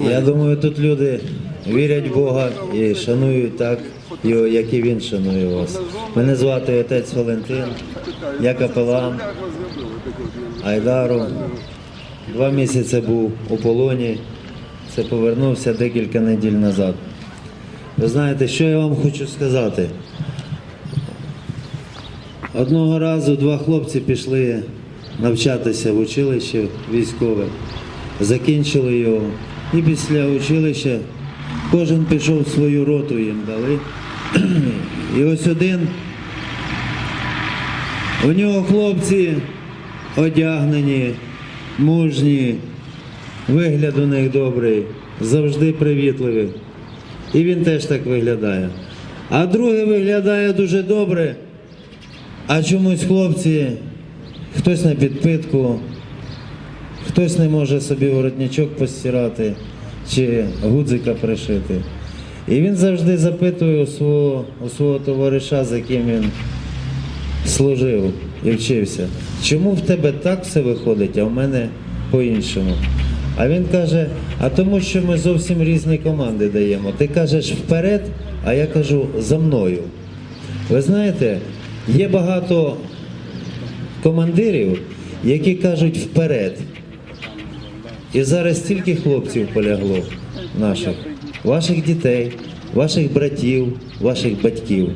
Я думаю, тут люди вірять в Бога і шанують так як і він шанує вас. Мене звати отець Валентин, я капелан Айдару. Два місяці був у полоні. Це повернувся декілька неділь назад. Ви знаєте, що я вам хочу сказати? Одного разу два хлопці пішли навчатися в училище військове, закінчили його. І після училища кожен пішов свою роту їм дали. І ось один, у нього хлопці одягнені, мужні, вигляд у них добрий, завжди привітливий. І він теж так виглядає. А другий виглядає дуже добре, а чомусь хлопці, хтось на підпитку, хтось не може собі воротничок постирати чи гудзика пришити. І він завжди запитує у свого, у свого товариша, з яким він служив і вчився, чому в тебе так все виходить, а в мене по-іншому. А він каже, а тому що ми зовсім різні команди даємо. Ти кажеш вперед, а я кажу за мною. Ви знаєте, є багато командирів, які кажуть вперед. І зараз стільки хлопців полягло наших, ваших дітей, ваших братів, ваших батьків.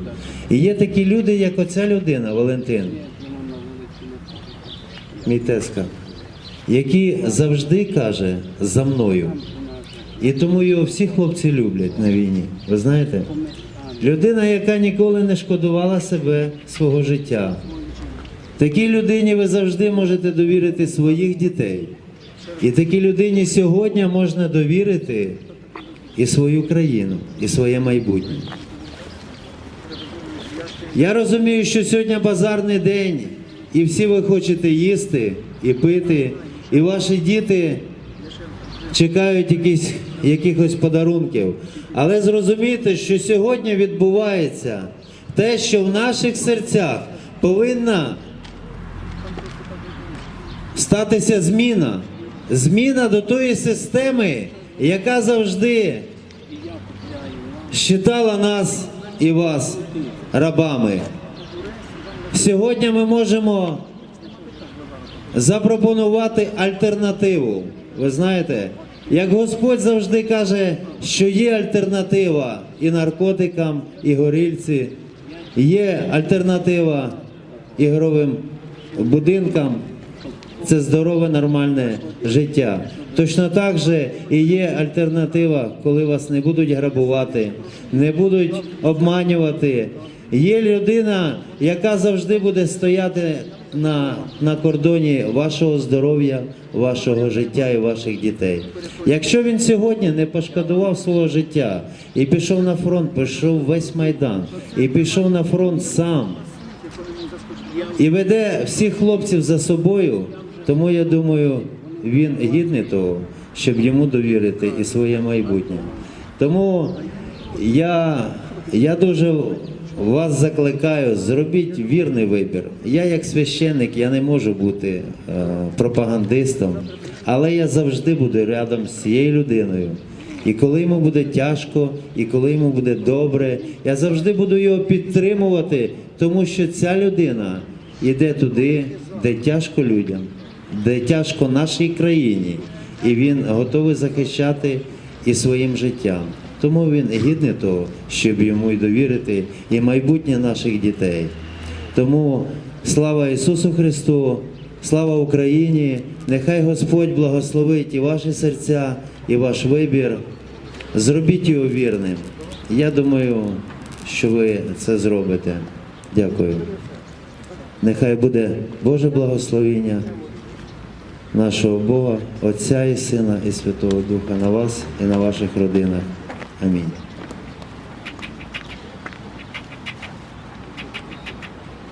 І є такі люди, як оця людина, Валентин, мій тезка, завжди каже за мною. І тому його всі хлопці люблять на війні. Ви знаєте? Людина, яка ніколи не шкодувала себе свого життя. Такій людині ви завжди можете довірити своїх дітей. І такій людині сьогодні можна довірити і свою країну, і своє майбутнє. Я розумію, що сьогодні базарний день, і всі ви хочете їсти і пити, і ваші діти чекають якісь, якихось подарунків. Але зрозумійте, що сьогодні відбувається те, що в наших серцях повинна статися зміна. Зміна до тої системи, яка завжди считала нас і вас рабами. Сьогодні ми можемо запропонувати альтернативу. Ви знаєте, як Господь завжди каже, що є альтернатива і наркотикам, і горільці, є альтернатива ігровим будинкам. Це здорове нормальне життя. Точно так же і є альтернатива, коли вас не будуть грабувати, не будуть обманювати. Є людина, яка завжди буде стояти на, на кордоні вашого здоров'я, вашого життя і ваших дітей. Якщо він сьогодні не пошкодував свого життя і пішов на фронт, пішов весь майдан, і пішов на фронт сам, і веде всіх хлопців за собою, тому я думаю, він гідний того, щоб йому довірити і своє майбутнє. Тому я, я дуже вас закликаю, зробіть вірний вибір. Я як священник, я не можу бути е, пропагандистом, але я завжди буду рядом з цією людиною. І коли йому буде тяжко, і коли йому буде добре, я завжди буду його підтримувати, тому що ця людина йде туди, де тяжко людям, де тяжко нашій країні, і він готовий захищати і своїм життям. Тому він гідний того, щоб йому й довірити і майбутнє наших дітей. Тому слава Ісусу Христу, слава Україні! Нехай Господь благословить і ваші серця, і ваш вибір. Зробіть його вірним. Я думаю, що ви це зробите. Дякую. Нехай буде Боже благословіння нашого Бога, Отця і Сина і Святого Духа на вас і на ваших родинах. Амінь.